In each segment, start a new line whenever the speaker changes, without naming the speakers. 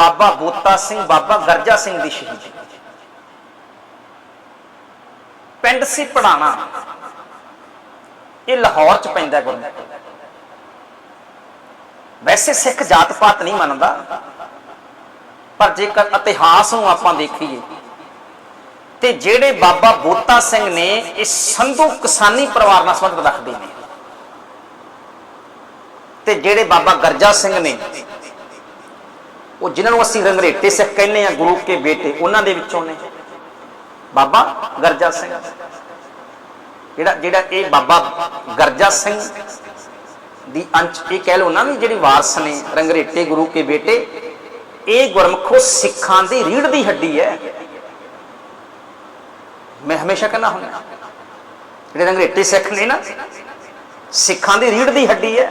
ਬਾਬਾ ਬੋਤਾ ਸਿੰਘ, ਬਾਬਾ ਗਰਜਾ ਸਿੰਘ ਦੀ ਸ਼ਹੀਦੀ। ਪਿੰਡ ਸੀ ਪੜਾਣਾ। ਇਹ ਲਾਹੌਰ ਚ ਪੈਂਦਾ ਗੁਰਮੁਖ। ਵੈਸੇ ਸਿੱਖ ਜਾਤ ਪਾਤ ਨਹੀਂ ਮੰਨਦਾ, ਪਰ ਜੇਕਰ ਇਤਿਹਾਸ ਨੂੰ ਆਪਾਂ ਦੇਖੀਏ, ਤੇ ਜਿਹੜੇ ਬਾਬਾ ਬੋਤਾ ਸਿੰਘ ਨੇ ਇਹ ਸੰਧੂ ਕਿਸਾਨੀ ਪਰਿਵਾਰ ਨਾਲ ਸੰਬੰਧ ਰੱਖਦੇ ਨੇ, ਤੇ ਜਿਹੜੇ ਬਾਬਾ ਗਰਜਾ ਸਿੰਘ ਨੇ ਉਹ ਜਿਨ੍ਹਾਂ ਨੂੰ ਅਸੀਂ ਰੰਗਰੇਟੇ ਸਿੱਖ ਕਹਿੰਦੇ ਆ ਗੁਰੂ ਕੇ ਬੇਟੇ, ਉਹਨਾਂ ਦੇ ਵਿੱਚੋਂ ਨੇ। ਬਾਬਾ ਗਰਜਾ ਸਿੰਘ। ਜਿਹੜਾ ਜਿਹੜਾ ਇਹ ਬਾਬਾ ਗਰਜਾ ਸਿੰਘ ਦੀ ਅੰਚ ਇਹ ਕਹਿ ਲਓ ਨਾ ਵੀ ਜਿਹੜੀ ਵਾਰਸ ਨੇ, ਰੰਗਰੇਟੇ ਗੁਰੂ ਕੇ ਬੇਟੇ, ਇਹ ਗੁਰਮਖੋ ਸਿੱਖਾਂ ਦੀ ਰੀੜ ਦੀ ਹੱਡੀ ਹੈ। ਮੈਂ ਹਮੇਸ਼ਾ ਕਹਿੰਦਾ ਹੁੰਦਾ ਜਿਹੜੇ ਰੰਗਰੇਟੇ ਸਿੱਖ ਨੇ ਨਾ, ਸਿੱਖਾਂ ਦੀ ਰੀੜ ਦੀ ਹੱਡੀ ਹੈ।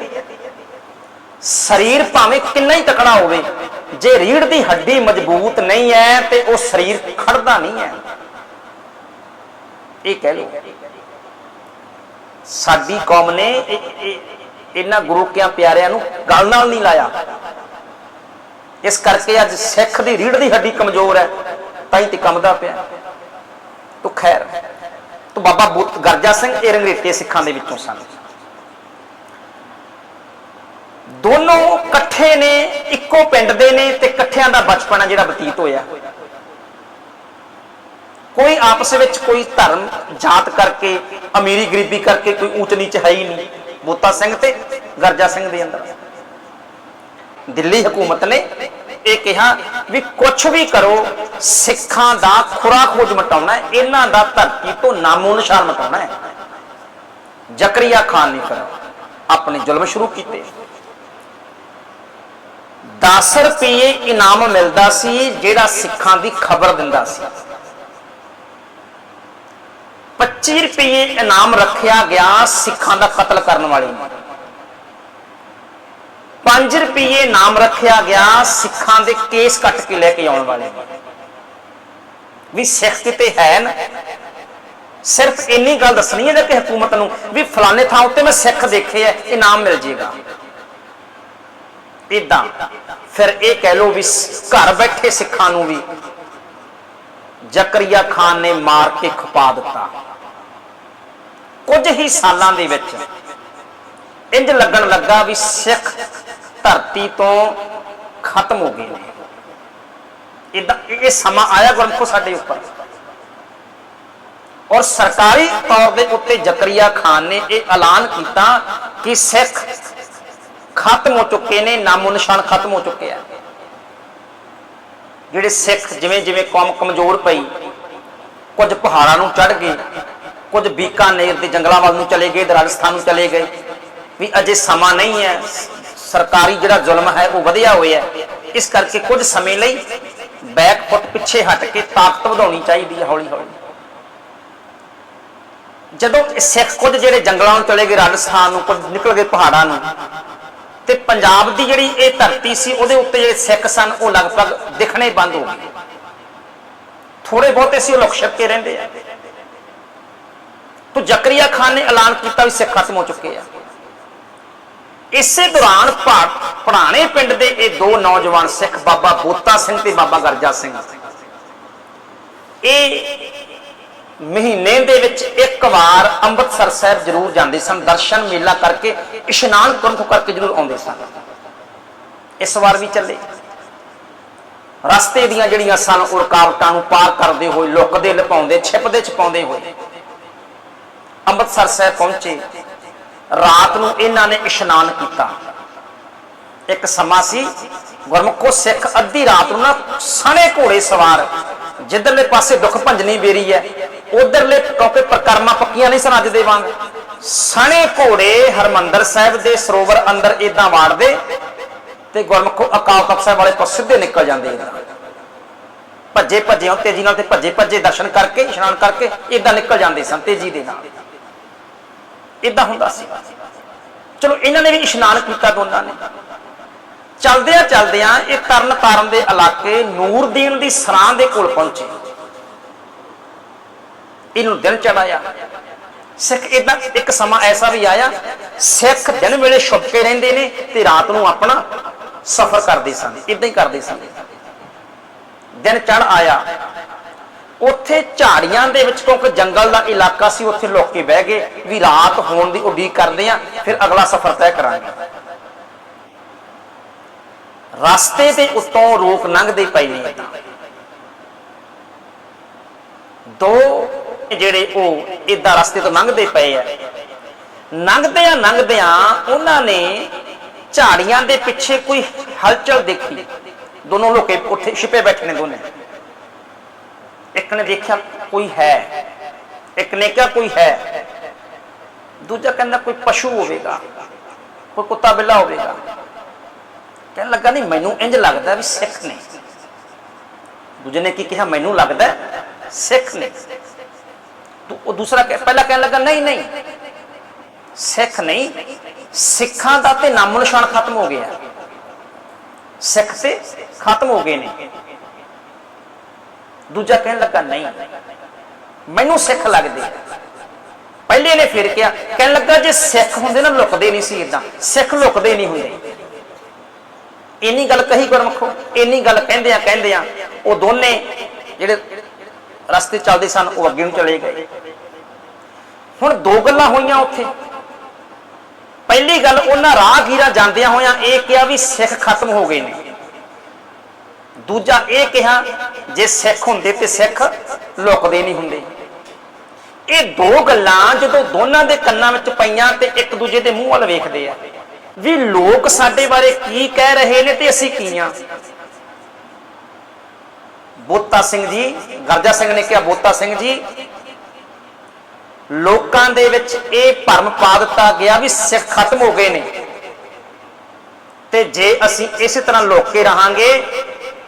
ਸਰੀਰ ਭਾਵੇਂ ਕਿੰਨਾ ਹੀ ਤਕੜਾ ਹੋਵੇ ਜੇ ਰੀੜ ਦੀ ਹੱਡੀ ਮਜ਼ਬੂਤ ਨਹੀਂ ਹੈ ਤੇ ਉਹ ਸਰੀਰ ਖੜਦਾ ਨਹੀਂ ਹੈ। ਇਹ ਕਹਿ ਲਓ। ਸਾਡੀ ਕੌਮ ਨੇ ਇਹਨਾਂ ਗੁਰੂ ਕਿਆਂ ਪਿਆਰਿਆਂ ਨੂੰ ਗੱਲ ਨਾਲ ਨਹੀਂ ਲਾਇਆ। ਇਸ ਕਰਕੇ ਅੱਜ ਸਿੱਖ ਦੀ ਰੀੜ ਦੀ ਹੱਡੀ ਕਮਜ਼ੋਰ ਹੈ, ਤਾਂ ਹੀ ਤੇ ਕੰਮਦਾ ਪਿਆ। ਤੋ ਖੈਰ। ਤੋ ਬਾਬਾ ਬੁੱਤ ਗਰਜਾ ਸਿੰਘ, ਇਹ ਰੰਗਰੇਟੇ ਸਿੱਖਾਂ ਦੇ ਵਿੱਚੋਂ ਸਨ। ਦੋਨੋਂ ਇਕੱਠੇ ਨੇ, ਇੱਕੋ ਪਿੰਡ ਦੇ ਨੇ ਤੇ ਇਕੱਠਿਆਂ ਦਾ ਬਚਪਨ ਆ ਜਿਹੜਾ ਬਤੀਤ ਹੋਇਆ। ਕੋਈ ਆਪਸ ਵਿੱਚ ਕੋਈ ਧਰਮ ਜਾਤ ਕਰਕੇ, ਅਮੀਰੀ ਗਰੀਬੀ ਕਰਕੇ ਕੋਈ ਊਚ ਨੀਚ ਹੈ ਹੀ ਨਹੀਂ। ਬੋਤਾ ਸਿੰਘ ਤੇ ਗਰਜਾ ਸਿੰਘ ਦੇ ਅੰਦਰ। ਦਿੱਲੀ ਹਕੂਮਤ ਨੇ ਇਹ ਕਿਹਾ ਵੀ ਕੁਝ ਵੀ ਕਰੋ, ਸਿੱਖਾਂ ਦਾ ਖੁਰਾ ਖੋਜ ਮਟਾਉਣਾ ਹੈ, ਇਹਨਾਂ ਦਾ ਧਰਤੀ ਤੋਂ ਨਾਮੋ ਨਿਸ਼ਾਨ ਮਟਾਉਣਾ ਹੈ। ਜ਼ਕਰੀਆ ਖਾਨ ਨੇ ਫਿਰ ਆਪਣੇ ਜ਼ੁਲਮ ਸ਼ੁਰੂ ਕੀਤੇ। 10 ਰੁਪਏ ਇਨਾਮ ਮਿਲਦਾ ਸੀ, ਜਿਹੜਾ ਸਿੱਖਾਂ ਦੀ ਖਬਰ ਦਿੰਦਾ ਸੀ। 25 ਰੁਪਏ ਇਨਾਮ ਰੱਖਿਆ ਗਿਆ ਸਿੱਖਾਂ ਦਾ ਕਤਲ ਕਰਨ ਵਾਲੇ ਨੂੰ। 5 ਰੁਪਏ ਨਾਮ ਰੱਖਿਆ ਗਿਆ ਸਿੱਖਾਂ ਦੇ ਕੇਸ ਕੱਟ ਕੇ ਲੈ ਕੇ ਆਉਣ ਵਾਲੇ ਵੀ ਸਿੱਖ ਕਿਤੇ ਹੈ ਨਾ? ਸਿਰਫ ਇੰਨੀ ਗੱਲ ਦੱਸਣੀ ਹੈ ਕਿ ਹਕੂਮਤ ਨੂੰ ਵੀ ਫਲਾਣੇ ਥਾਂ ਉੱਤੇ ਮੈਂ ਸਿੱਖ ਦੇਖੇ ਐ ਇਨਾਮ ਮਿਲ ਜੇਗਾ। ਇਦਾਂ। ਫਿਰ ਇਹ ਕਹਿ ਲੋ ਵੀ ਘਰ ਬੈਠੇ ਸਿੱਖਾਂ ਨੂੰ ਵੀ ਜ਼ਕਰੀਆ ਖਾਨ ਨੇ ਮਾਰ ਕੇ ਖਪਾ ਦਿੱਤਾ। ਕੁਝ ਹੀ ਸਾਲਾਂ ਦੇ ਵਿੱਚ ਇੰਜ ਲੱਗਣ ਲੱਗਾ ਵੀ ਸਿੱਖ ਧਰਤੀ ਤੋਂ ਖਤਮ ਹੋ ਗਏ ਨੇ। ਇਦਾਂ ਇਹ ਸਮਾਂ ਆਇਆ ਗੁਰਮਖੋ ਸਾਡੇ ਉੱਪਰ। ਔਰ ਸਰਕਾਰੀ ਤੌਰ ਦੇ ਉੱਤੇ ਜ਼ਕਰੀਆ ਖਾਨ ਨੇ ਇਹ ਐਲਾਨ ਕੀਤਾ ਕਿ ਸਿੱਖ ਖਤਮ ਹੋ ਚੁੱਕੇ ਨੇ, ਨਾਮੋ ਨਿਸ਼ਾਨ ਖਤਮ ਹੋ ਚੁੱਕੇ ਆ। ਜਿਹੜੇ ਸਿੱਖ ਜਿਵੇਂ ਜਿਵੇਂ ਕੌਮ ਕਮਜ਼ੋਰ ਪਈ, ਕੁਝ ਪਹਾੜਾਂ ਨੂੰ ਚੜ ਗਏ, ਕੁਝ ਬੀਕਾਨੇਰ ਦੇ ਜੰਗਲਾਂ ਵੱਲ ਨੂੰ ਚਲੇ ਗਏ ਰਾਜਸਥਾਨ ਨੂੰ ਚਲੇ ਗਏ, ਵੀ ਅਜੇ ਸਮਾਂ ਨਹੀਂ ਹੈ, ਸਰਕਾਰੀ ਜਿਹੜਾ ਜ਼ੁਲਮ ਹੈ ਉਹ ਵਧਿਆ ਹੋਇਆ ਇਸ ਕਰਕੇ ਕੁਝ ਸਮੇਂ ਲਈ ਬੈਕ ਫੁੱਟ ਪਿੱਛੇ ਹਟ ਕੇ ਤਾਕਤ ਵਧਾਉਣੀ ਚਾਹੀਦੀ ਹੈ ਹੌਲੀ ਹੌਲੀ। ਜਦੋਂ ਇਹ ਸਿੱਖ ਕੁਝ ਜਿਹੜੇ ਜੰਗਲਾਂ ਨੂੰ ਚਲੇ ਗਏ, ਰਾਜਸਥਾਨ ਨੂੰ, ਕੁਝ ਨਿਕਲ ਗਏ ਪਹਾੜਾਂ ਨੂੰ ਤੇ ਪੰਜਾਬ ਦੀ ਜਿਹੜੀ ਇਹ ਧਰਤੀ ਸੀ, ਉਹਦੇ ਉੱਤੇ ਜਿਹੜੇ ਸਿੱਖ ਸਨ, ਉਹ ਲਗਭਗ ਦਿਖਣੇ ਬੰਦ ਹੋ ਗਏ। ਥੋੜੇ ਬਹੁਤੇ ਸੀ, ਉਹ ਲੁਕ ਛਿਪ ਕੇ ਰਹਿੰਦੇ ਆ। ਤੋ ਜ਼ਕਰੀਆ ਖਾਨ ਨੇ ਐਲਾਨ ਕੀਤਾ ਵੀ ਸਿੱਖ ਖਤਮ ਹੋ ਚੁੱਕੇ ਆ। ਇਸੇ ਦੌਰਾਨ ਪੜਾਣੇ ਪਿੰਡ ਦੇ ਇਹ ਦੋ ਨੌਜਵਾਨ ਸਿੱਖ ਬਾਬਾ ਬੋਤਾ ਸਿੰਘ ਤੇ ਬਾਬਾ ਗਰਜਾ ਸਿੰਘ। ਇਹ ਮਹੀਨੇ ਦੇ ਵਿੱਚ ਇੱਕ ਵਾਰ ਅੰਮ੍ਰਿਤਸਰ ਸਾਹਿਬ ਜ਼ਰੂਰ ਜਾਂਦੇ ਸਨ। ਦਰਸ਼ਨ ਮੇਲਾ ਕਰਕੇ ਇਸ਼ਨਾਨ ਕਰਨ ਤੋਂ ਕਰਕੇ ਜ਼ਰੂਰ ਆਉਂਦੇ ਸਨ। ਇਸ ਵਾਰ ਵੀ ਚੱਲੇ। ਰਸਤੇ ਦੀਆਂ ਜਿਹੜੀਆਂ ਸਨ, ਉਹ ਰੁਕਾਵਟਾਂ ਨੂੰ ਪਾਰ ਕਰਦੇ ਹੋਏ, ਲੁਕਦੇ ਲਪਾਉਂਦੇ ਛਿਪਦੇ, ਛਪਾਉਂਦੇ ਹੋਏ ਅੰਮ੍ਰਿਤਸਰ ਸਾਹਿਬ ਪਹੁੰਚੇ। ਰਾਤ ਨੂੰ ਇਹਨਾਂ ਨੇ ਇਸ਼ਨਾਨ ਕੀਤਾ। ਇੱਕ ਸਮਾਂ ਸੀ, ਗੁਰਮੁਖੋ ਸਿੱਖ ਅੱਧੀ ਰਾਤ ਨੂੰ ਨਾ ਸਣੇ ਘੋੜੇ ਸਵਾਰ ਜਿੱਧਰਲੇ ਪਾਸੇ ਦੁੱਖ ਭੰਜਨੀ ਬੇਰੀ ਹੈ ਉਧਰਲੇ ਕਿਉਂਕਿ ਪ੍ਰਕਰਮਾਂ ਪੱਕੀਆਂ ਨਹੀਂ ਸਨ ਅੱਜ ਦੇ ਵਾਂਗ। ਸਣੇ ਘੋੜੇ ਹਰਮੰਦਰ ਸਾਹਿਬ ਦੇ ਸਰੋਵਰ ਅੰਦਰ ਇਦਾਂ ਵਾੜਦੇ ਤੇ ਗੁਰਮੁਖੋ ਅਕਾਲ ਤਖਤ ਸਾਹਿਬ ਵਾਲੇ ਪਾਸੇ ਸਿੱਧੇ ਨਿਕਲ ਜਾਂਦੇ ਇਦਾਂ ਭੱਜੇ ਭੱਜੇ ਤੇਜ਼ੀ ਨਾਲ ਤੇ ਭੱਜੇ ਭੱਜੇ ਦਰਸ਼ਨ ਕਰਕੇ, ਇਸ਼ਨਾਨ ਕਰਕੇ ਇਦਾਂ ਨਿਕਲ ਜਾਂਦੇ ਸਨ ਤੇਜ਼ੀ ਦੇ ਨਾਲ। ਇਦਾਂ ਹੁੰਦਾ ਸੀ। ਚਲੋ ਇਹਨਾਂ ਨੇ ਵੀ ਇਸ਼ਨਾਨ ਕੀਤਾ ਦੋਨਾਂ ਨੇ। ਚਲਦਿਆਂ ਚਲਦਿਆਂ ਇਹ ਤਰਨ ਤਾਰਨ ਦੇ ਇਲਾਕੇ ਨੂਰਦੀਨ ਦੀ ਸਰਾਂ ਦੇ ਕੋਲ ਪਹੁੰਚੇ। ਇਹਨੂੰ ਦਿਨ ਚੜਾਇਆ। ਸਿੱਖ ਇਦਾਂ ਇੱਕ ਸਮਾਂ ਐਸਾ ਵੀ ਆਇਆ, ਸਿੱਖ ਦਿਨ ਵੇਲੇ ਛੁਪ ਕੇ ਰਹਿੰਦੇ ਨੇ ਤੇ ਰਾਤ ਨੂੰ ਆਪਣਾ ਸਫ਼ਰ ਕਰਦੇ ਸਨ ਇਦਾਂ ਹੀ ਕਰਦੇ ਸਨ। ਦਿਨ ਚੜ ਆਇਆ। ਉੱਥੇ ਝਾੜੀਆਂ ਦੇ ਵਿੱਚ ਕਿਉਂਕਿ ਜੰਗਲ ਦਾ ਇਲਾਕਾ ਸੀ, ਉੱਥੇ ਲੋਕ ਕੇ ਬਹਿ ਗਏ ਵੀ ਰਾਤ ਹੋਣ ਦੀ ਉਡੀਕ ਕਰਦੇ ਆ, ਫਿਰ ਅਗਲਾ ਸਫ਼ਰ ਤੈਅ ਕਰਾਂਗੇ। ਰਸਤੇ ਦੇ ਉੱਤੋਂ ਰੋਕ ਲੰਘਦੇ ਪਏ ਨੇ ਦੋ ਜਿਹੜੇ ਉਹ ਇਦਾਂ ਰਸਤੇ ਤੋਂ ਲੰਘਦੇ ਪਏ ਆ। ਲੰਘਦਿਆਂ ਲੰਘਦਿਆਂ ਉਹਨਾਂ ਨੇ ਝਾੜੀਆਂ ਦੇ ਪਿੱਛੇ ਕੋਈ ਹਲਚਲ ਦੇਖੀ। ਦੋਨੋਂ ਲੋਕੇ ਉੱਥੇ ਛਿਪੇ ਬੈਠੇ ਨੇ ਦੋਨੇ। ਇੱਕ ਨੇ ਦੇਖਿਆ ਕੋਈ ਹੈ। ਇੱਕ ਨੇ ਕਿਹਾ ਕੋਈ ਹੈ। ਦੂਜਾ ਕਹਿੰਦਾ ਕੋਈ ਪਸ਼ੂ ਹੋਵੇਗਾ, ਕੋਈ ਕੁੱਤਾ ਬਿੱਲਾ ਹੋਵੇਗਾ। ਕਹਿਣ ਲੱਗਾ, ਨਹੀਂ, ਮੈਨੂੰ ਇੰਜ ਲੱਗਦਾ ਵੀ ਸਿੱਖ ਨੇ। ਦੂਜੇ ਨੇ ਕੀ ਕਿਹਾ? ਮੈਨੂੰ ਲੱਗਦਾ ਸਿੱਖ ਨੇ। ਤੂੰ ਉਹ ਦੂਸਰਾ ਕਹਿ- ਪਹਿਲਾ ਕਹਿਣ ਲੱਗਾ, ਨਹੀਂ ਨਹੀਂ, ਸਿੱਖ ਨਹੀਂ, ਸਿੱਖਾਂ ਦਾ ਤੇ ਨਾਮੋ ਨਿਸ਼ਾਨ ਖਤਮ ਹੋ ਗਿਆ ਸਿੱਖ ਤੇ ਖਤਮ ਹੋ ਗਏ ਨੇ। ਦੂਜਾ ਕਹਿਣ ਲੱਗਾ, ਨਹੀਂ, ਮੈਨੂੰ ਸਿੱਖ ਲੱਗਦੇ ਪਹਿਲੇ ਨੇ ਫਿਰ ਕਿਹਾ, ਕਹਿਣ ਲੱਗਾ, ਜੇ ਸਿੱਖ ਹੁੰਦੇ ਨਾ, ਲੁਕਦੇ ਨਹੀਂ ਸੀ ਇਦਾਂ ਸਿੱਖ ਲੁਕਦੇ ਨਹੀਂ ਹੁੰਦੇ। ਇੰਨੀ ਗੱਲ ਕਹੀ ਗੁਰਮਖੋ, ਇੰਨੀ ਗੱਲ ਕਹਿੰਦੇ ਆ ਕਹਿੰਦੇ ਆ ਉਹ ਦੋਨੇ ਜਿਹੜੇ ਰਸਤੇ ਚੱਲਦੇ ਸਨ, ਉਹ ਅੱਗੇ ਨੂੰ ਚਲੇ ਗਏ। ਹੁਣ ਦੋ ਗੱਲਾਂ ਹੋਈਆਂ ਉੱਥੇ। ਪਹਿਲੀ ਗੱਲ, ਉਹਨਾਂ ਰਾਹਗੀਰਾਂ ਜਾਂਦਿਆਂ ਹੋਇਆਂ ਇਹ ਕਿਹਾ ਵੀ ਸਿੱਖ ਖਤਮ ਹੋ ਗਏ ਨੇ। ਦੂਜਾ ਇਹ ਕਿਹਾ, ਜੇ ਸਿੱਖ ਹੁੰਦੇ ਤੇ ਸਿੱਖ ਲੁਕਦੇ ਨਹੀਂ ਹੁੰਦੇ। ਇਹ ਦੋ ਗੱਲਾਂ ਜਦੋਂ ਦੋਨਾਂ ਦੇ ਕੰਨਾਂ ਵਿੱਚ ਪਈਆਂ ਤੇ ਇੱਕ ਦੂਜੇ ਦੇ ਮੂੰਹ ਵੱਲ ਵੇਖਦੇ ਆ, ਵੀ ਲੋਕ ਸਾਡੇ ਬਾਰੇ ਕੀ ਕਹਿ ਰਹੇ ਨੇ ਤੇ ਅਸੀਂ ਕੀ ਆ? ਬੋਤਾ ਸਿੰਘ ਜੀ, ਗਰਜਾ ਸਿੰਘ ਨੇ ਕਿਹਾ, ਬੋਤਾ ਸਿੰਘ ਜੀ, ਲੋਕਾਂ ਦੇ ਵਿੱਚ ਇਹ ਭਰਮ ਪਾ ਦਿੱਤਾ ਗਿਆ ਵੀ ਸਿੱਖ ਖਤਮ ਹੋ ਗਏ ਨੇ। ਤੇ ਜੇ ਅਸੀਂ ਇਸੇ ਤਰ੍ਹਾਂ ਲੋਕੇ ਰਹਾਂਗੇ,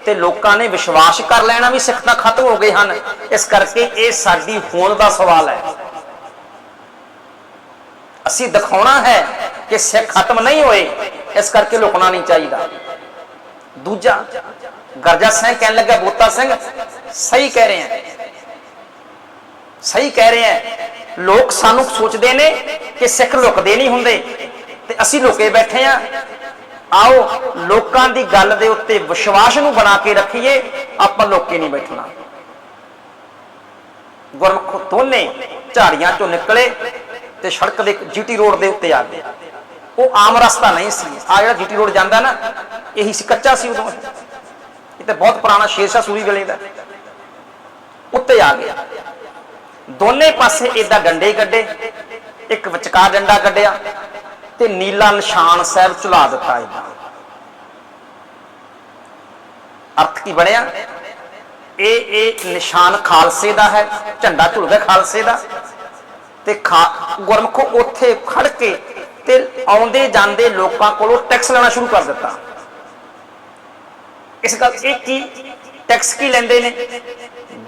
ਤੇ ਲੋਕਾਂ ਨੇ ਵਿਸ਼ਵਾਸ ਕਰ ਲੈਣਾ ਵੀ ਸਿੱਖ ਤਾਂ ਖਤਮ ਹੋ ਗਏ ਹਨ। ਇਸ ਕਰਕੇ ਇਹ ਸਾਡੀ ਹੋਂਦ ਦਾ ਸਵਾਲ ਹੈ। ਅਸੀਂ ਦਿਖਾਉਣਾ ਹੈ ਕਿ ਸਿੱਖ ਖਤਮ ਨਹੀਂ ਹੋਏ, ਇਸ ਕਰਕੇ ਲੁਕਣਾ ਨਹੀਂ ਚਾਹੀਦਾ। ਦੂਜਾ ਗਰਜਾ ਸਿੰਘ ਕਹਿਣ ਲੱਗਾ ਬੋਤਾ ਸਿੰਘ, ਸਹੀ ਕਹਿ ਰਹੇ ਆ। ਸਹੀ ਕਹਿ ਰਹੇ ਆ। ਲੋਕ ਸਾਨੂੰ ਸੋਚਦੇ ਨੇ ਕਿ ਸਿੱਖ ਲੁਕਦੇ ਨਹੀਂ ਹੁੰਦੇ ਤੇ ਅਸੀਂ ਲੁਕੇ ਬੈਠੇ ਆ। ਆਓ, ਲੋਕਾਂ ਦੀ ਗੱਲ ਦੇ ਉੱਤੇ ਵਿਸ਼ਵਾਸ ਨੂੰ ਬਣਾ ਕੇ ਰੱਖੀਏ, ਆਪਾਂ ਲੋਕੇ ਨਹੀਂ ਬੈਠਣਾ। ਗੁਰਮੁਖ ਦੋਨੇ ਝਾੜੀਆਂ ਚੋਂ ਨਿਕਲੇ ਤੇ ਸੜਕ ਦੇ ਜੀਟੀ ਰੋਡ ਦੇ ਉੱਤੇ ਆ ਗਏ। ਉਹ ਆਮ ਰਸਤਾ ਨਹੀਂ ਸੀ। ਆ ਜਿਹੜਾ ਜੀਟੀ ਰੋਡ ਜਾਂਦਾ ਨਾ, ਇਹੀ ਸੀ, ਕੱਚਾ ਸੀ ਉਦੋਂ। ਤੇ ਬਹੁਤ ਪੁਰਾਣਾ ਸ਼ੇਰਸ਼ਾਹ ਸੂਰੀ ਵੇਲੇ ਦਾ। ਉੱਤੇ ਆ ਗਿਆ। ਦੋਨੇ ਪਾਸੇ ਏਦਾਂ ਡੰਡੇ ਕੱਢੇ। ਇੱਕ ਵਿਚਕਾਰ ਡੰਡਾ ਕੱਢਿਆ ਤੇ ਨੀਲਾ ਨਿਸ਼ਾਨ ਸਾਹਿਬ ਚੁਲਾ ਦਿੱਤਾ ਏਦਾਂ ਅਰਥ ਕੀ ਬਣਿਆ? ਇਹ ਇਹ ਨਿਸ਼ਾਨ ਖਾਲਸੇ ਦਾ ਹੈ, ਝੰਡਾ ਝੁਲ ਗਿਆ ਖਾਲਸੇ ਦਾ। ਤੇ ਖਾ- ਗੁਰਮਖੋ ਉੱਥੇ ਖੜ ਕੇ ਤੇ ਆਉਂਦੇ ਜਾਂਦੇ ਲੋਕਾਂ ਕੋਲੋਂ ਟੈਕਸ ਲੈਣਾ ਸ਼ੁਰੂ ਕਰ ਦਿੱਤਾ। ਇਸ ਗੱਲ ਇਹ ਕੀ? ਟੈਕਸ ਕੀ ਲੈਂਦੇ ਨੇ?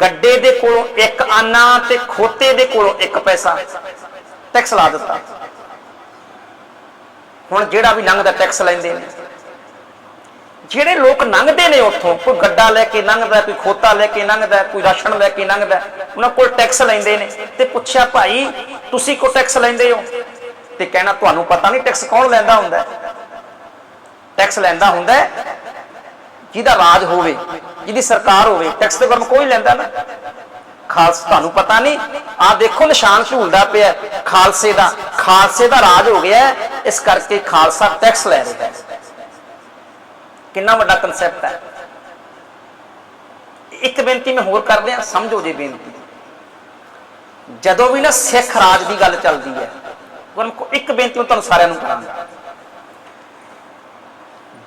ਗੱਡੇ ਦੇ ਕੋਲੋਂ ਇੱਕ ਆਨਾ ਤੇ ਖੋਤੇ ਦੇ ਕੋਲੋਂ ਇੱਕ ਪੈਸਾ। ਟੈਕਸ ਲਾ ਦਿੱਤਾ। ਹੁਣ ਜਿਹੜਾ ਵੀ ਲੰਘਦਾ ਟੈਕਸ ਲੈਂਦੇ ਨੇ। ਜਿਹੜੇ ਲੋਕ ਲੰਘਦੇ ਨੇ ਉੱਥੋਂ, ਕੋਈ ਗੱਡਾ ਲੈ ਕੇ ਲੰਘਦਾ ਕੋਈ ਖੋਤਾ ਲੈ ਕੇ ਲੰਘਦਾ ਕੋਈ ਰਾਸ਼ਨ ਲੈ ਕੇ ਲੰਘਦਾ ਉਹਨਾਂ ਕੋਲ ਟੈਕਸ ਲੈਂਦੇ ਨੇ ਤੇ ਪੁੱਛਿਆ, ਭਾਈ, ਤੁਸੀਂ ਕੋ ਟੈਕਸ ਲੈਂਦੇ ਹੋ? ਤੇ ਕਹਿਣਾ, ਤੁਹਾਨੂੰ ਪਤਾ ਨਹੀਂ ਟੈਕਸ ਕੌਣ ਲੈਂਦਾ ਹੁੰਦਾ? ਟੈਕਸ ਲੈਂਦਾ ਹੁੰਦਾ ਜਿਹਦਾ ਰਾਜ ਹੋਵੇ, ਜਿਹਦੀ ਸਰਕਾਰ ਹੋਵੇ ਟੈਕਸ ਤੇ ਗਰਮ ਕੋਈ ਲੈਂਦਾ ਨਾ। ਖਾਲਸ ਤੁਹਾਨੂੰ ਪਤਾ ਨਹੀਂ ਆ ਦੇਖੋ ਨਿਸ਼ਾਨ ਝੂਲਦਾ ਪਿਆ ਖਾਲਸੇ ਦਾ ਖਾਲਸੇ ਦਾ ਰਾਜ ਹੋ ਗਿਆ ਇਸ ਕਰਕੇ ਖਾਲਸਾ ਟੈਕਸ ਲੈ ਰਿਹਾ ਕਿੰਨਾ ਵੱਡਾ ਕਨਸੈਪਟ ਹੈ। ਇੱਕ ਬੇਨਤੀ ਮੈਂ ਹੋਰ ਕਰਦੇ ਆ ਸਮਝੋ ਜੇ ਬੇਨਤੀ। ਜਦੋਂ ਵੀ ਨਾ ਸਿੱਖ ਰਾਜ ਦੀ ਗੱਲ ਚੱਲਦੀ ਹੈ ਗੁਰਮੁਖੋ ਇੱਕ ਬੇਨਤੀ ਮੈਂ ਤੁਹਾਨੂੰ ਸਾਰਿਆਂ ਨੂੰ ਕਰਾਂਗਾ।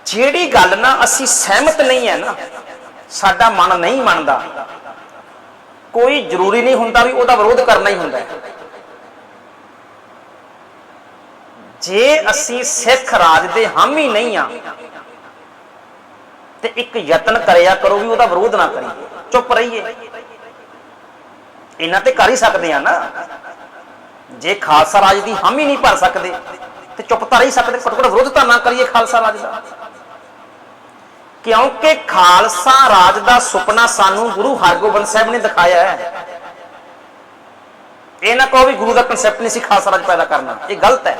ਜਿਹੜੀ ਗੱਲ ਨਾ ਅਸੀਂ ਸਹਿਮਤ ਨਹੀਂ ਹੈ ਨਾ, ਸਾਡਾ ਮਨ ਨਹੀਂ ਮੰਨਦਾ। ਕੋਈ ਜ਼ਰੂਰੀ ਨਹੀਂ ਹੁੰਦਾ ਵੀ ਉਹਦਾ ਵਿਰੋਧ ਕਰਨਾ ਹੀ ਹੁੰਦਾ ਹੈ। ਜੇ ਅਸੀਂ ਸਿੱਖ ਰਾਜ ਦੇ ਹਾਮੀ ਨਹੀਂ ਆ ਤੇ ਇੱਕ ਯਤਨ ਕਰਿਆ ਕਰੋ ਵੀ ਉਹਦਾ ਵਿਰੋਧ ਨਾ ਕਰੀਏ। ਚੁੱਪ ਰਹੀਏ। ਇਹਨਾਂ ਤੇ ਕਰ ਹੀ ਸਕਦੇ ਆ ਨਾ। ਜੇ ਖਾਲਸਾ ਰਾਜ ਦੀ ਹਾਮੀ ਨਹੀਂ ਭਰ ਸਕਦੇ, ਤੇ ਚੁੱਪ ਤਾਂ ਰਹੀ ਸਕਦੇ, ਘੱਟੋ ਘੱਟ ਵਿਰੋਧ ਤਾਂ ਨਾ ਕਰੀਏ ਖਾਲਸਾ ਰਾਜ ਦਾ। ਕਿਉਂਕਿ ਖਾਲਸਾ ਰਾਜ ਦਾ ਸੁਪਨਾ ਸਾਨੂੰ ਗੁਰੂ ਹਰਗੋਬਿੰਦ ਸਾਹਿਬ ਨੇ ਦਿਖਾਇਆ ਹੈ। ਇਹ ਨਾ ਕਹੋ ਵੀ ਗੁਰੂ ਦਾ ਕਨਸੈਪਟ ਨਹੀਂ ਸੀ ਖਾਲਸਾ ਰਾਜ ਪੈਦਾ ਕਰਨਾ। ਇਹ ਗਲਤ ਹੈ।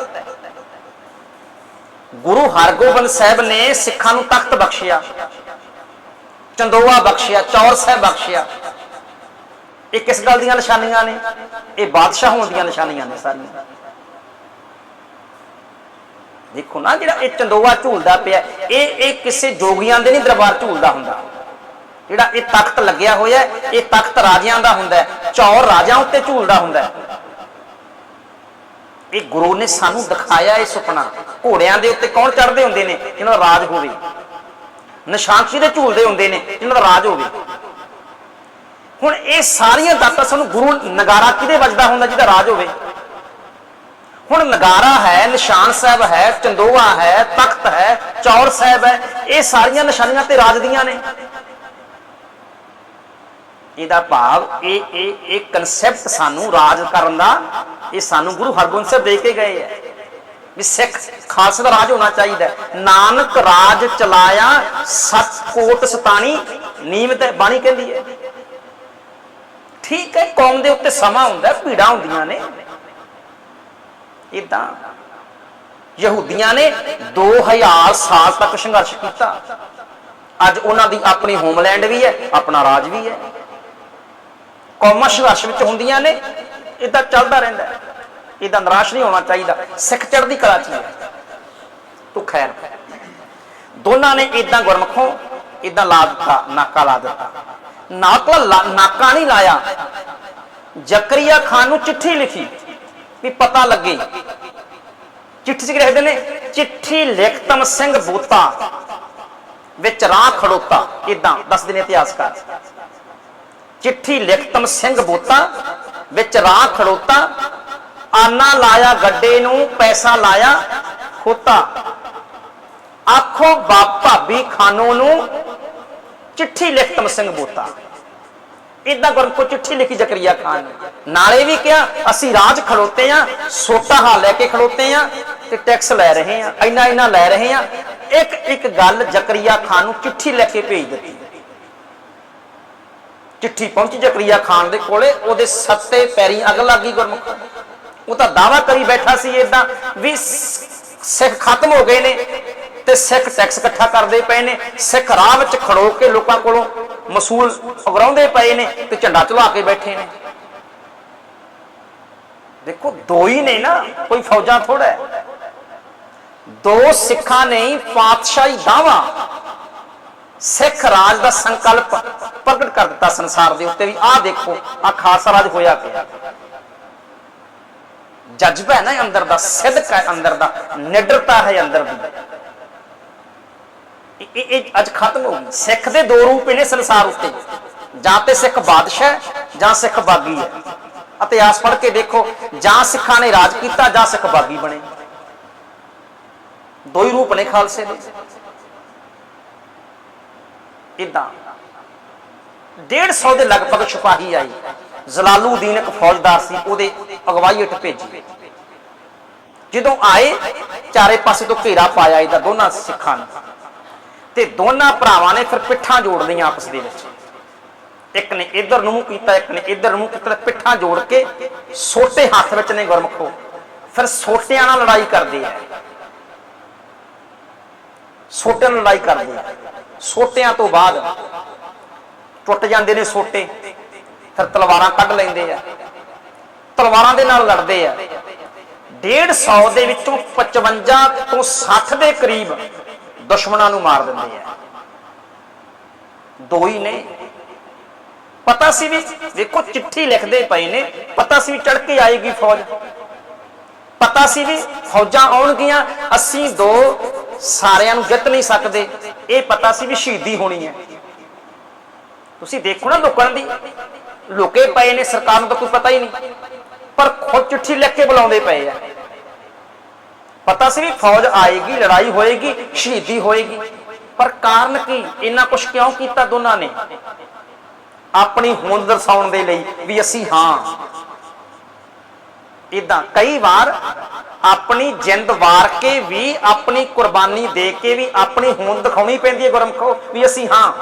ਗੁਰੂ ਹਰਗੋਬਿੰਦ ਸਾਹਿਬ ਨੇ ਸਿੱਖਾਂ ਨੂੰ ਤਖਤ ਬਖਸ਼ਿਆ, ਚੰਦੋਆ ਬਖਸ਼ਿਆ, ਚੌਰ ਸਾਹਿਬ ਬਖਸ਼ਿਆ। ਇਹ ਕਿਸ ਗੱਲ ਦੀਆਂ ਨਿਸ਼ਾਨੀਆਂ ਨੇ? ਇਹ ਬਾਦਸ਼ਾਹ ਹੋਣ ਦੀਆਂ ਨਿਸ਼ਾਨੀਆਂ ਨੇ ਸਾਰੀਆਂ। ਦੇਖੋ ਨਾ ਜਿਹੜਾ ਇਹ ਚੰਦੋਆ ਝੂਲਦਾ ਪਿਆ, ਇਹ ਇਹ ਕਿਸੇ ਜੋਗੀਆਂ ਦੇ ਨਹੀਂ ਦਰਬਾਰ ਝੂਲਦਾ ਹੁੰਦਾ। ਜਿਹੜਾ ਇਹ ਤਖਤ ਲੱਗਿਆ ਹੋਇਆ, ਇਹ ਤਖਤ ਰਾਜਿਆਂ ਦਾ ਹੁੰਦਾ ਹੈ, ਚੌਰ ਰਾਜਿਆਂ ਉੱਤੇ ਝੂਲਦਾ ਹੁੰਦਾ ਹੈ। ਇਹ ਗੁਰੂ ਨੇ ਸਾਨੂੰ ਦਿਖਾਇਆ ਇਹ ਸੁਪਨਾ। ਘੋੜਿਆਂ ਦੇ ਉੱਤੇ ਕੌਣ ਚੜਦੇ ਹੁੰਦੇ ਨੇ? ਜਿਹਨਾਂ ਦਾ ਰਾਜ ਹੋਵੇ। ਨਿਸ਼ਾਨਸ਼ੀ ਦੇ ਝੂਲਦੇ ਹੁੰਦੇ ਨੇ, ਜਿਹਨਾਂ ਦਾ ਰਾਜ ਹੋਵੇ। ਹੁਣ ਇਹ ਸਾਰੀਆਂ ਦਾਤਾਂ ਸਾਨੂੰ ਗੁਰੂ ਨਗਾਰਾ ਕਿਹਦੇ ਵੱਜਦਾ ਹੁੰਦਾ ਜਿਹਦਾ ਰਾਜ ਹੋਵੇ? ਹੁਣ ਨਗਾਰਾ ਹੈ ਨਿਸ਼ਾਨ ਸਾਹਿਬ ਹੈ ਚੰਦੋਆ ਹੈ ਤਖਤ ਹੈ ਚੌਰ ਸਾਹਿਬ ਹੈ ਇਹ ਸਾਰੀਆਂ ਨਿਸ਼ਾਨੀਆਂ ਤੇ ਰਾਜ ਦੀਆਂ ਨੇ। ਇਹਦਾ ਭਾਵ ਇਹ ਇਹ ਇਹ ਕਨਸੈਪਟ ਸਾਨੂੰ ਰਾਜ ਕਰਨ ਦਾ ਇਹ ਸਾਨੂੰ ਗੁਰੂ ਹਰਗੋਬਿੰਦ ਸਾਹਿਬ ਦੇ ਕੇ ਗਏ ਹੈ। ਵੀ ਸਿੱਖ ਖਾਲਸਾ ਦਾ ਰਾਜ ਹੋਣਾ ਚਾਹੀਦਾ ਨਾਨਕ ਰਾਜ ਚਲਾਇਆ ਸਤ ਕੋਟ ਸਤਾਣੀ ਨੀਮਤ ਹੈ ਬਾਣੀ ਕਹਿੰਦੀ ਹੈ। ਠੀਕ ਹੈ ਕੌਮ ਦੇ ਉੱਤੇ ਸਮਾਂ ਹੁੰਦਾ ਹੈ, ਭੀੜਾਂ ਹੁੰਦੀਆਂ ਨੇ। ਇਦਾਂ ਯਹੂਦੀਆਂ ਨੇ 2000 ਸਾਲ ਤੱਕ ਸੰਘਰਸ਼ ਕੀਤਾ। ਅੱਜ ਉਹਨਾਂ ਦੀ ਆਪਣੀ ਹੋਮਲੈਂਡ ਵੀ ਹੈ, ਆਪਣਾ ਰਾਜ ਵੀ ਹੈ। ਕੌਮਾਂ ਸੰਘਰਸ਼ ਵਿੱਚ ਹੁੰਦੀਆਂ ਨੇ ਇਦਾਂ ਚੱਲਦਾ ਰਹਿੰਦਾ ਇਹਦਾ ਨਿਰਾਸ਼ ਨਹੀਂ ਹੋਣਾ ਚਾਹੀਦਾ। ਸਿੱਖ ਚੜ੍ਹਦੀ ਕਲਾ ਚ ਤੂੰ ਖੈਰ। ਦੋਨਾਂ ਨੇ ਇਦਾਂ ਗੁਰਮਖੋਂ ਇਦਾਂ ਲਾ ਦਿੱਤਾ, ਨਾਕਾ ਲਾ ਦਿੱਤਾ। ਨਾਕਾ ਲਾ- ਨਾਕਾ ਨਹੀਂ ਲਾਇਆ। ਜ਼ਕਰੀਆ ਖਾਨ ਨੂੰ ਚਿੱਠੀ ਲਿਖੀ। ਵੀ ਪਤਾ ਲੱਗੇ। ਚਿੱਠੀ 'ਚ ਲਿਖਦੇ ਨੇ, ਚਿੱਠੀ ਲਿਖਤਮ ਸਿੰਘ ਬੋਤਾ, ਵਿੱਚ ਰਾਹ ਖੜੋਤਾ ਇਦਾਂ ਦੱਸਦੇ ਨੇ ਇਤਿਹਾਸਕਾਰ ਚਿੱਠੀ ਲਿਖਤਮ ਸਿੰਘ ਬੋਤਾ, ਵਿੱਚ ਰਾਹ ਖੜੋਤਾ, ਆਨਾ ਲਾਇਆ, ਗੱਡੇ ਨੂੰ ਪੈਸਾ ਲਾਇਆ, ਖੋਤਾ। ਆਖੋ, ਬਾਪ ਭਾਬੀ ਖਾਨੋ ਨੂੰ ਚਿੱਠੀ ਲਿਖਤਮ ਸਿੰਘ ਬੋਤਾ। ਇਦਾਂ ਗੁਰੂ ਕੋ ਚਿੱਠੀ ਲਿਖੀ ਜ਼ਕਰੀਆ ਖਾਨ ਨੇ। ਨਾਲੇ ਵੀ ਕਿਹਾ, ਅਸੀਂ ਰਾਜ ਖੜੋਤੇ ਆ, ਸੋਟਾ ਹਾ ਲੈ ਕੇ ਖੜੋਤੇ ਆ ਤੇ ਟੈਕਸ ਲੈ ਰਹੇ ਆ, ਇੰਨਾ ਇੰਨਾ ਲੈ ਰਹੇ ਆ। ਇੱਕ ਇੱਕ ਗੱਲ ਜ਼ਕਰੀਆ ਖਾਨ ਨੂੰ ਚਿੱਠੀ ਲੈ ਕੇ ਭੇਜ ਦਿੱਤੀ। ਚਿੱਠੀ ਪਹੁੰਚੀ ਜ਼ਕਰੀਆ ਖਾਨ ਦੇ ਕੋਲੇ, ਉਹਦੇ ਸੱਤੇ ਪੈਰੀ ਅਗ ਲੱਗੀ ਗੁਰਮੁਖ। ਉਹ ਤਾਂ ਦਾਵਾ ਕਰੀ ਬੈਠਾ ਸੀ ਇਦਾਂ ਵੀ ਸਿੱਖ ਖਤਮ ਹੋ ਗਏ ਨੇ ਤੇ ਸਿੱਖ ਟੈਕਸ ਇਕੱਠਾ ਕਰਦੇ ਪਏ ਨੇ, ਸਿੱਖ ਰਾਹ ਵਿੱਚ ਖੜੋ ਕੇ ਲੋਕਾਂ ਕੋਲੋਂ ਮਸੂਲ ਉਗਰਾਉਂਦੇ ਪਏ ਨੇ ਤੇ ਝੰਡਾ ਚਲਾ ਕੇ ਬੈਠੇ ਨੇ। ਦੇਖੋ, ਦੋ ਹੀ ਨੇ ਨਾ, ਕੋਈ ਫੌਜਾਂ ਥੋੜਾ ਹੈ। ਦੋ ਸਿੱਖਾਂ ਨੇ ਪਾਤਸ਼ਾਹੀ ਦਾਵਾ, ਸਿੱਖ ਰਾਜ ਦਾ ਸੰਕਲਪ ਪ੍ਰਗਟ ਕਰ ਦਿੱਤਾ ਸੰਸਾਰ ਦੇ ਉੱਤੇ ਵੀ, ਆਹ ਦੇਖੋ, ਆਹ ਖਾਲਸਾ ਰਾਜ ਹੋਇਆ ਪਿਆ। ਜਜ਼ਬਾ ਹੈ ਨਾ ਅੰਦਰ ਦਾ ਸਿੱਧਕ ਹੈ, ਅੰਦਰ ਦਾ ਨਿਡਰਤਾ ਹੈ, ਅੰਦਰ ਦੀ। ਇਹ- ਇਹ ਅੱਜ ਖਤਮ ਹੋ ਗਈ। ਸਿੱਖ ਦੇ ਦੋ ਰੂਪ ਨੇ ਸੰਸਾਰ ਉੱਤੇ। ਜਾਂ ਤੇ ਸਿੱਖ ਬਾਦਸ਼ਾਹ ਹੈ, ਜਾਂ ਸਿੱਖ ਬਾਗੀ ਹੈ। ਇਤਿਹਾਸ ਪੜ੍ਹ ਕੇ ਦੇਖੋ ਜਾਂ ਸਿੱਖਾਂ ਨੇ ਰਾਜ ਕੀਤਾ ਜਾਂ ਸਿੱਖ ਬਾਗੀ ਬਣੇ। ਦੋ ਹੀ ਰੂਪ ਨੇ ਖਾਲਸੇ ਦੇ। ਇਦਾਂ 150 ਦੇ ਲਗਭਗ ਸਿਪਾਹੀ ਆਈ। ਜ਼ਲਾਲੂਦੀਨ ਇੱਕ ਫੌਜਦਾਰ ਸੀ ਉਹਦੇ ਅਗਵਾਈ ਹੇਠ ਭੇਜੀ। ਜਦੋਂ ਆਏ ਚਾਰੇ ਪਾਸੇ ਤੋਂ ਘੇਰਾ ਪਾਇਆ ਇਹਦਾ ਦੋਨਾਂ ਸਿੱਖਾਂ ਨੇ। ਤੇ ਦੋਨਾਂ ਭਰਾਵਾਂ ਨੇ ਫਿਰ ਪਿੱਠਾਂ ਜੋੜ ਲਈਆਂ ਆਪਸ ਦੇ ਵਿੱਚ। ਇੱਕ ਨੇ ਇਧਰ ਨੂੰ ਕੀਤਾ, ਇੱਕ ਨੇ ਇਧਰ ਨੂੰ ਕੀਤਾ ਪਿੱਠਾਂ ਜੋੜ ਕੇ ਸੋਟੇ ਹੱਥ ਵਿੱਚ ਨੇ ਗੁਰਮਖੋ ਫਿਰ ਸੋਟਿਆਂ ਨਾਲ ਲੜਾਈ ਕਰਦੇ ਆ। ਸੋਟਿਆਂ ਨਾਲ ਲੜਾਈ ਕਰਦੇ ਆ। ਸੋਟਿਆਂ ਤੋਂ ਬਾਅਦ ਟੁੱਟ ਜਾਂਦੇ ਨੇ ਸੋਟੇ ਫਿਰ ਤਲਵਾਰਾਂ ਕੱਢ ਲੈਂਦੇ ਆ। ਤਲਵਾਰਾਂ ਦੇ ਨਾਲ ਲੜਦੇ ਆ। 150 ਦੇ ਵਿੱਚੋਂ 55 ਤੋਂ 60 ਦੇ ਕਰੀਬ ਦੁਸ਼ਮਣਾਂ ਨੂੰ ਮਾਰ ਦਿੰਦੇ ਆ। ਦੋ ਹੀ ਨੇ। ਪਤਾ ਸੀ ਵੀ ਵੇਖੋ ਚਿੱਠੀ ਲਿਖਦੇ ਪਏ ਨੇ, ਪਤਾ ਸੀ ਵੀ ਚੜ ਕੇ ਆਏਗੀ ਫੌਜ। ਪਤਾ ਸੀ ਵੀ ਫੌਜਾਂ ਆਉਣਗੀਆਂ, ਅਸੀਂ ਦੋ ਸਾਰਿਆਂ ਨੂੰ ਜਿੱਤ ਨਹੀਂ ਸਕਦੇ। ਇਹ ਪਤਾ ਸੀ ਵੀ ਸ਼ਹੀਦੀ ਹੋਣੀ ਹੈ। ਤੁਸੀਂ ਦੇਖੋ ਨਾ ਲੋਕਾਂ ਦੀ। ਲੋਕੇ ਪਏ ਨੇ, ਸਰਕਾਰ ਨੂੰ ਤਾਂ ਕੋਈ ਪਤਾ ਹੀ ਨਹੀਂ। ਪਰ ਖੁਦ ਚਿੱਠੀ ਲਿਖ ਕੇ ਬੁਲਾਉਂਦੇ ਪਏ ਆ। ਪਤਾ ਸੀ ਵੀ ਫੌਜ ਆਏਗੀ, ਲੜਾਈ ਹੋਏਗੀ, ਸ਼ਹੀਦੀ ਹੋਏਗੀ। ਪਰ ਕਾਰਨ ਕੀ? ਇੰਨਾ ਕੁਝ ਕਿਉਂ ਕੀਤਾ ਦੋਨਾਂ ਨੇ? ਆਪਣੀ ਹੋਂਦ ਦਰਸਾਉਣ ਦੇ ਲਈ ਵੀ ਅਸੀਂ ਹਾਂ। ਇਦਾਂ ਕਈ ਵਾਰ ਆਪਣੀ ਜਿੰਦ ਵਾਰ ਕੇ ਵੀ, ਆਪਣੀ ਕੁਰਬਾਨੀ ਦੇ ਕੇ ਵੀ ਆਪਣੀ ਹੋਂਦ ਦਿਖਾਉਣੀ ਪੈਂਦੀ ਹੈ ਗੁਰਮਖੋ, ਵੀ ਅਸੀਂ ਹਾਂ।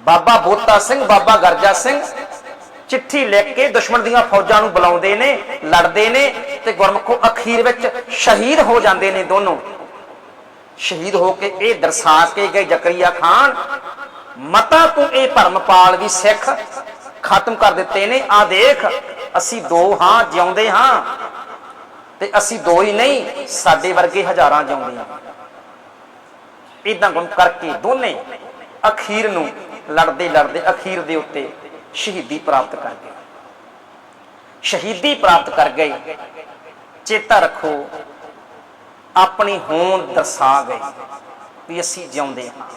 ਬਾਬਾ ਬੋਤਾ ਸਿੰਘ, ਬਾਬਾ ਗਰਜਾ ਸਿੰਘ ਚਿੱਠੀ ਲਿਖ ਕੇ ਦੁਸ਼ਮਣ ਦੀਆਂ ਫੌਜਾਂ ਨੂੰ ਬੁਲਾਉਂਦੇ ਨੇ, ਲੜਦੇ ਨੇ ਤੇ ਗੁਰਮਖੋ ਅਖੀਰ ਵਿੱਚ ਸ਼ਹੀਦ ਹੋ ਜਾਂਦੇ ਨੇ ਦੋਨੋਂ। ਸ਼ਹੀਦ ਹੋ ਕੇ ਇਹ ਦਰਸਾ ਕੇ ਗਏ ਜ਼ਕਰੀਆ ਖਾਨ। ਮਤਾ ਤੂੰ ਇਹ ਭਰਮਪਾਲ ਵੀ ਸਿੱਖ, ਖਤਮ ਕਰ ਦਿੱਤੇ ਨੇ। ਆ ਦੇਖ, ਅਸੀਂ ਦੋ ਹਾਂ, ਜਿਉਂਦੇ ਹਾਂ। ਤੇ ਅਸੀਂ ਦੋ ਹੀ ਨਹੀਂ, ਸਾਡੇ ਵਰਗੇ ਹਜ਼ਾਰਾਂ ਜਿਉਂਦੇ ਹਾਂ। ਇਦਾਂ ਗੁਣ ਕਰਕੇ ਦੋਨੇ ਅਖੀਰ ਨੂੰ ਲੜਦੇ ਲੜਦੇ ਅਖੀਰ ਦੇ ਉੱਤੇ ਸ਼ਹੀਦੀ ਪ੍ਰਾਪਤ ਕਰ ਗਏ। ਸ਼ਹੀਦੀ ਪ੍ਰਾਪਤ ਕਰ ਗਏ ਚੇਤਾ ਰੱਖੋ, ਆਪਣੀ ਹੋਂਦ ਦਰਸਾ ਗਏ ਵੀ ਅਸੀਂ ਜਿਉਂਦੇ ਹਾਂ।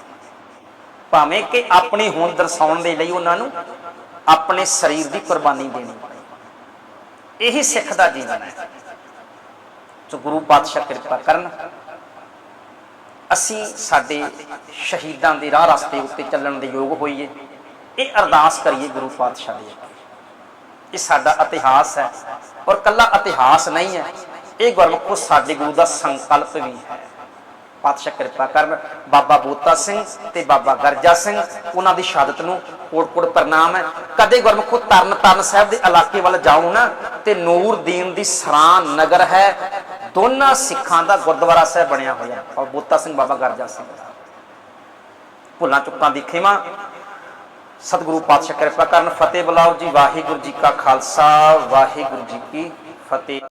ਭਾਵੇਂ ਕਿ ਆਪਣੀ ਹੋਂਦ ਦਰਸਾਉਣ ਦੇ ਲਈ ਉਹਨਾਂ ਨੂੰ ਆਪਣੇ ਸਰੀਰ ਦੀ ਕੁਰਬਾਨੀ ਦੇਣੀ ਪਈ। ਇਹੀ ਸਿੱਖ ਦਾ ਜੀਵਨ ਹੈ। ਜੋ ਗੁਰੂ ਪਾਤਸ਼ਾਹ ਕਿਰਪਾ ਕਰਨ, ਅਸੀਂ ਸਾਡੇ ਸ਼ਹੀਦਾਂ ਦੇ ਰਾਹ ਰਸਤੇ ਉੱਤੇ ਚੱਲਣ ਦੇ ਯੋਗ ਹੋਈਏ। ਇਹ ਅਰਦਾਸ ਕਰੀਏ ਗੁਰੂ ਪਾਤਸ਼ਾਹ ਦੇ ਇਹ ਸਾਡਾ ਇਤਿਹਾਸ ਹੈ ਔਰ ਕੱਲਾ ਇਤਿਹਾਸ ਨਹੀਂ ਹੈ। ਇਹ ਗੁਰਮੁਖੋ ਸਾਡੇ ਗੁਰੂ ਦਾ ਸੰਕਲਪ ਵੀ ਹੈ। ਪਾਤਸ਼ਾਹ ਕਿਰਪਾ ਕਰਨ ਬਾਬਾ ਬੋਤਾ ਸਿੰਘ ਤੇ ਬਾਬਾ ਗਰਜਾ ਸਿੰਘ, ਉਹਨਾਂ ਦੀ ਸ਼ਹਾਦਤ ਨੂੰ ਕੋਟ-ਕੋਟ ਪ੍ਰਣਾਮ ਹੈ। ਕਦੇ ਗੁਰਮੁਖੋ ਤਰਨ ਤਾਰਨ ਸਾਹਿਬ ਦੇ ਇਲਾਕੇ ਵੱਲ ਜਾਓ ਨਾ, ਤੇ ਨੂਰਦੀਨ ਦੀ ਸਰਾਂ ਨਗਰ ਹੈ। ਦੋਨਾਂ ਸਿੱਖਾਂ ਦਾ ਗੁਰਦੁਆਰਾ ਸਾਹਿਬ ਬਣਿਆ ਹੋਇਆ। ਔਰ ਬੋਤਾ ਸਿੰਘ, ਬਾਬਾ ਗਰਜਾ ਸਿੰਘ। ਭੁੱਲਾਂ ਚੁੱਕਾਂ ਦੀ ਖਿਮਾ। ਸਤਿਗੁਰੂ ਪਾਤਸ਼ਾਹ ਕਿਰਪਾ ਕਰਨ। ਫਤਿਹ ਬੁਲਾਓ ਜੀ, ਵਾਹਿਗੁਰੂ ਜੀ ਕਾ ਖਾਲਸਾ, ਵਾਹਿਗੁਰੂ ਜੀ ਕੀ ਫਤਿਹ।